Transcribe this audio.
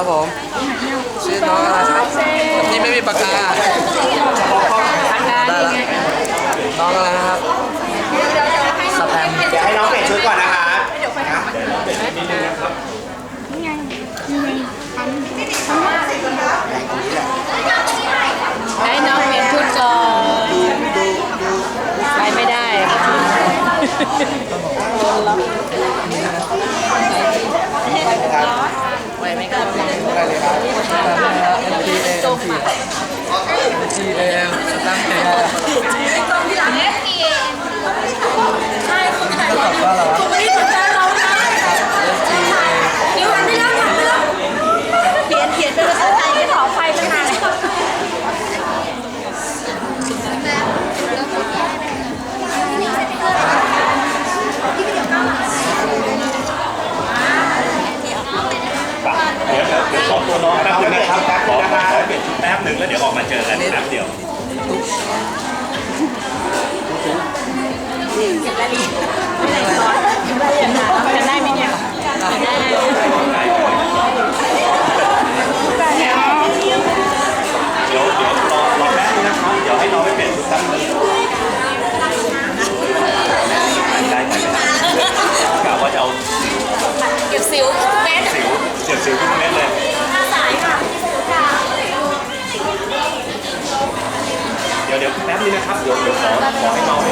ครับผมชื่อน้องอะไรครับนี่ไม่มีปากกาทำงานได้ยังละไงน้องอะไรนะครับสแตมป์เดี๋ยวให้น้องเปลี่ยนชุดก่อนนะคะให้น้องเปลี่ยนชุดก่อนไปไม่ได้ไห วไหมครับ ได้เลยครับ MTA MTA MTA สแตมป์เป็นไงแตอบ นึงแล้วเดี๋ยวออกมาเจอกันแป๊บเดียว ยกเดี๋ยวขอขอให้น้อง